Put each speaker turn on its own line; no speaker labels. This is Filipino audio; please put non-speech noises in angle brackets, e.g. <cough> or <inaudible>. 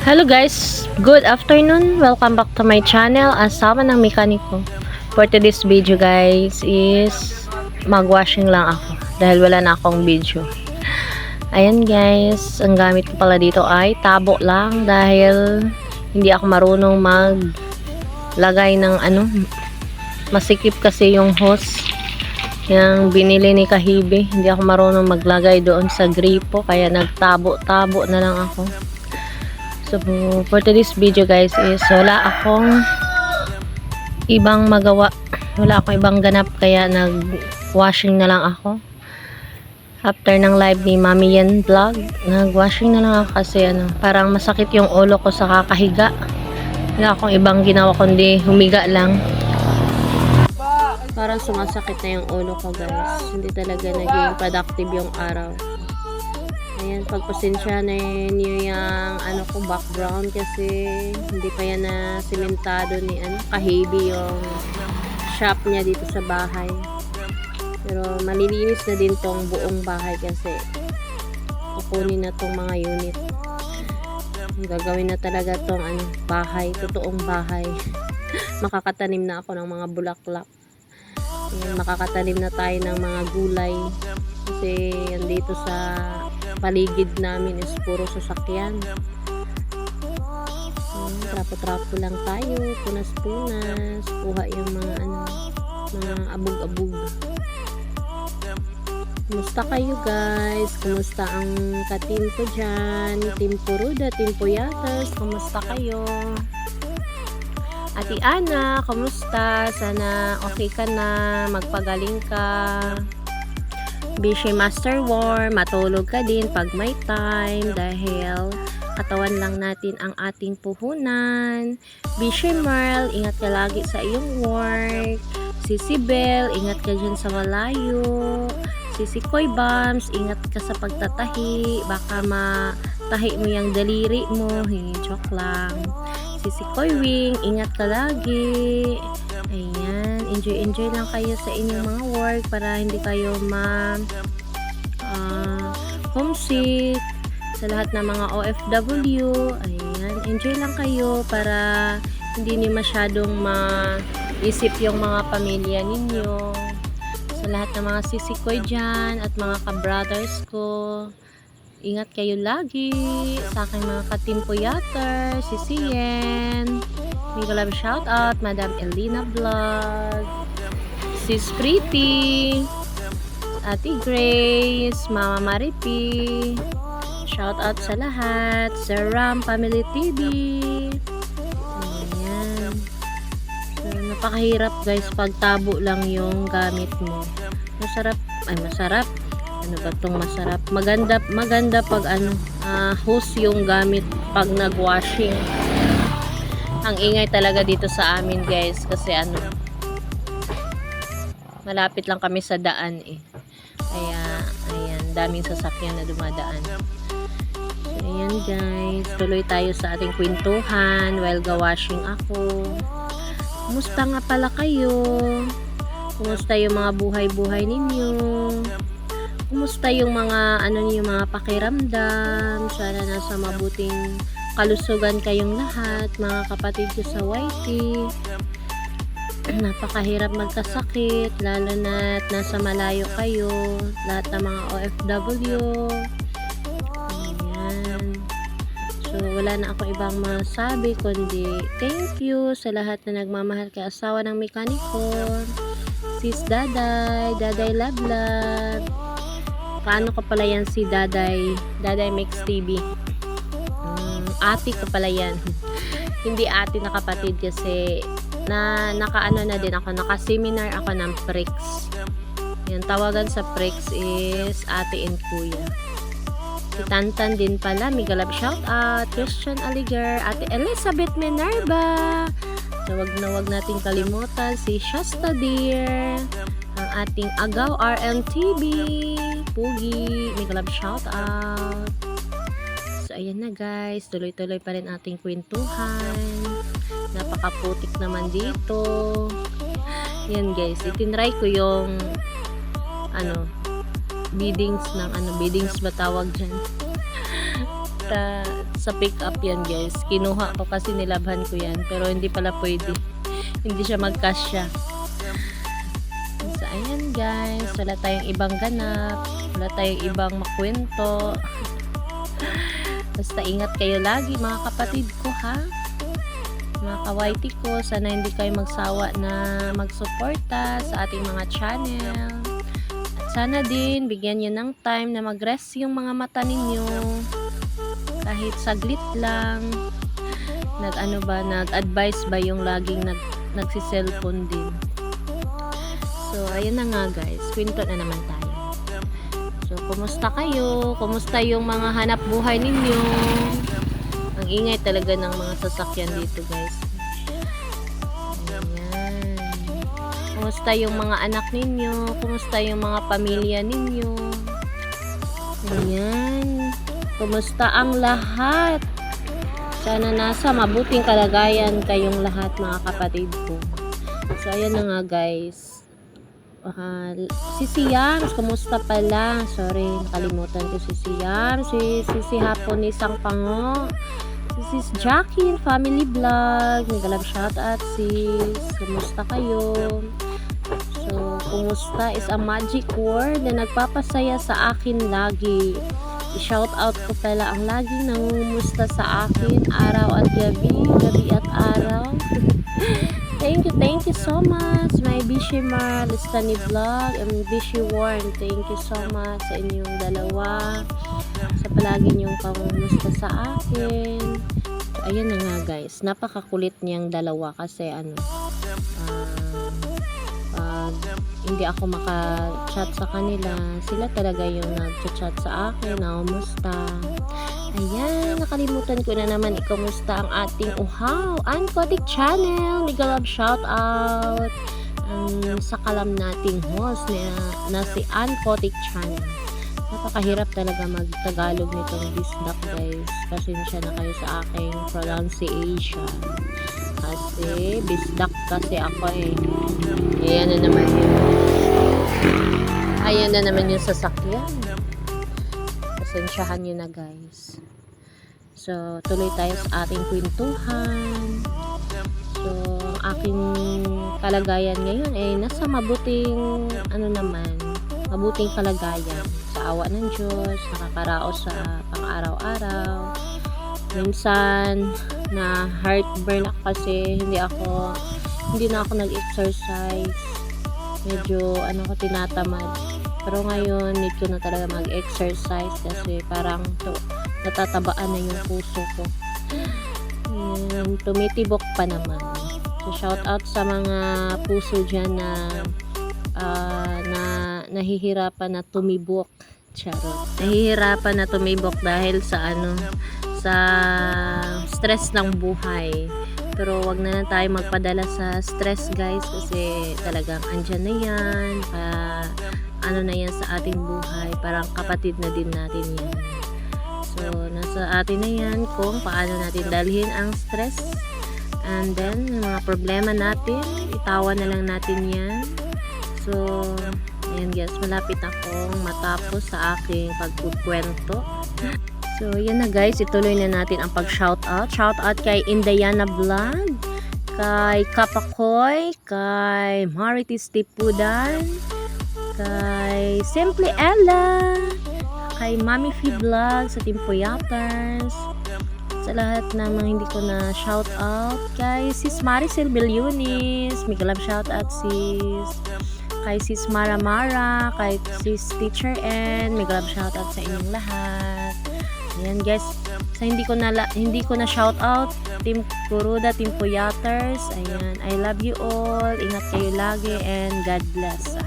Hello guys, good afternoon. Welcome back to my channel, Asawa ng Mekaniko. For today's video guys is magwashing lang ako dahil wala na akong video. Ayan guys, ang gamit ko pala dito ay tabo lang dahil hindi ako marunong maglagay ng ano, masikip kasi yung hose yung binili ni Kahibe. Hindi ako marunong maglagay doon sa gripo kaya nagtabo-tabo na lang ako. So, for today's video guys is wala akong ibang magawa. Wala akong ibang ganap kaya nag-washing na lang ako. After ng live ni Mami Yan Vlog, nag-washing na lang ako kasi ano, parang masakit yung ulo ko sa kakahiga. Wala akong ibang ginawa kundi humiga lang. Parang sumasakit na yung ulo ko guys. Hindi talaga naging productive yung araw. Ayan, pagpasensya na niyo yung ano ko background kasi hindi pa yan na simentado ni ano, kahibi yung shop niya dito sa bahay. Pero malilinis na din tong buong bahay kasi kukunin na tong mga unit. Gagawin na talaga tong ano, bahay, totoong bahay. <laughs> Makakatanim na ako ng mga bulaklak. Ayan, makakatanim na tayo ng mga gulay kasi andito sa paligid namin is puro sasakyan Ayan, trapo-trapo lang tayo punas-punas kuha yung mga ano mga abog-abog Kumusta kayo guys? Kumusta ang ka-team ko dyan? Team Puruda, Team Puyatas, kumusta kayo? Ati Ana, kumusta? Sana okay ka na, magpagaling ka. Bishi Master War, matulog ka din pag may time dahil katawan lang natin ang ating puhunan. Bishi Merl, ingat ka lagi sa iyong work. Sisi Bell, ingat ka dyan sa malayo. Sisi Koy Bams, ingat ka sa pagtatahi. Baka matahi mo yung daliri mo. Hey, joke lang. Sisi Koy Wing, ingat ka lagi. Ayan, enjoy-enjoy lang kayo sa inyong mga work para hindi kayo ma ah, homesick sa lahat ng mga OFW. Ayan, enjoy lang kayo para hindi ni masyadong maisip yung mga pamilya ninyo. Sa lahat ng mga sisikoy dyan at mga ka-brothers ko, ingat kayo lagi sa aking mga ka-team Puyater, si Sien, Mega Love shout out, Madam Elina Vlog, Sis Pretty, Ate Grace, Mama Maripi, shout out sa lahat, Sir Ram Family TV. Ayan. Napakahirap guys pag tabo lang yung gamit mo. Masarap, ay masarap. Ano ba tong masarap? Maganda, maganda pag ano, ah, hose yung gamit pag nag-washing ang ingay talaga dito sa amin guys kasi ano malapit lang kami sa daan eh. Kaya ayan daming sasakyan na dumadaan. So ayan guys tuloy tayo sa ating kwentuhan while ga-washing ako. Kumusta nga pala kayo? Kumusta yung mga buhay-buhay ninyo? Kumusta yung mga ano niyo mga pakiramdam? Sana nasa mabuting kalusugan kayong lahat, mga kapatid ko sa YT. Napakahirap magkasakit, lalo na nasa malayo kayo, lahat ng mga OFW. Ayan. So, wala na ako ibang masabi, kundi thank you sa lahat na nagmamahal kay asawa ng mekaniko. Sis Daday, Daday Love Love. Paano ko pala yan si Daday, Daday Mix TV? Ate ko pala yan. <laughs> Hindi ate na kapatid kasi na nakaano na din ako, naka-seminar ako ng PRIX. Yan, tawagan sa PRIX is ate and kuya. Si Tantan din pala, mega love shout out, Christian Aliger, ate Elizabeth Minerva. So, wag na wag natin kalimutan si Shasta Dear, ang ating Agaw RMTV, Pugi, mega love shout out. Ayan na guys. Tuloy-tuloy pa rin ating kwentuhan. Napakaputik naman dito. Yan guys. Itinry ko yung ano biddings ng ano biddings ba tawag dyan <laughs> ta, sa pick up yan guys. Kinuha ko kasi nilabhan ko yan. Pero hindi pala pwede. <laughs> hindi siya magkasya. So ayan guys. Wala tayong ibang ganap. Wala tayong ibang makwento. <laughs> Basta ingat kayo lagi mga kapatid ko ha. Mga kawaiti ko. Sana hindi kayo magsawa na magsuporta sa ating mga channel. At sana din bigyan nyo ng time na mag-rest yung mga mata ninyo kahit saglit lang nag ano ba nag-advise ba yung laging nag nagsi-cellphone din so ayun na nga guys kwento na naman kumusta kayo? Kumusta yung mga hanap buhay ninyo? Ang ingay talaga ng mga sasakyan dito guys. Kumusta yung mga anak ninyo? Kumusta yung mga pamilya ninyo? Ayan. Kumusta ang lahat? Sana nasa mabuting kalagayan kayong lahat mga kapatid ko. So, ayan na nga guys. Uh, si Siams, kumusta pala? Sorry, nakalimutan ko si Siams. Si, si, si Hapon ni Sang Pango. Si Sis Jackie, Family Vlog. Nagalab shout out sis. Kumusta kayo? So, kumusta is a magic word na nagpapasaya sa akin lagi. I-shout out ko pala ang laging nangumusta sa akin araw at gabi, gabi at araw. <laughs> thank you, thank you so much. My Bishima Listani Vlog and Bishi Warren. Thank you so much sa inyong dalawa. Sa palagi niyong pangumusta sa akin. Ayan na nga guys. Napakakulit niyang dalawa kasi ano, pag hindi ako maka-chat sa kanila, sila talaga yung nag-chat sa akin, na kumusta. Ayan, nakalimutan ko na naman ikamusta ang ating uhaw, Uncotic Channel. Love shout out ang sa kalam nating host na, na si Uncotic Channel. Napakahirap talaga mag-Tagalog nitong bisdak guys. Pasensya na kayo sa aking pronunciation. Kasi bisdak kasi ako eh. Ayan na naman yun. Ayan na naman yung sasakyan. Pasensyahan nyo na guys. So, tuloy tayo sa ating kwentuhan. So, aking kalagayan ngayon ay nasa mabuting ano naman, mabuting kalagayan sa awa ng Diyos, nakakaraos sa pang-araw-araw. Minsan, na heartburn kasi hindi ako hindi na ako nag-exercise. Medyo ano ko tinatamad. Pero ngayon need ko na talaga mag-exercise kasi parang to, natatabaan na yung puso ko. Ayan, tumitibok pa naman. So shout out sa mga puso dyan na ah, na nahihirapan na tumibok. Charot. Nahihirapan na tumibok dahil sa ano sa stress ng buhay. Pero wag na lang tayo magpadala sa stress guys kasi talagang andyan na yan. Uh, ano na yan sa ating buhay. Parang kapatid na din natin yan. So, nasa atin na yan kung paano natin dalhin ang stress. And then, yung mga problema natin, itawan na lang natin yan. So, ayan guys, malapit akong matapos sa aking pagkukwento. So, yan na guys. Ituloy na natin ang pag-shoutout. Shoutout kay Indayana Vlog, kay Kapakoy, kay Maritis Tipudan, kay Simply Ella, kay Mami Fi Vlog sa Team Puyaters, sa lahat ng mga hindi ko na shoutout, kay Sis Maricel Bilyunis, may kalab shoutout sis, kay Sis Mara Mara, kay Sis Teacher N, may kalab shoutout sa inyong lahat. Ayan guys, sa hindi ko na hindi ko na shout out Team Kuruda, Team Puyaters. Ayan, I love you all. Ingat kayo lagi and God bless.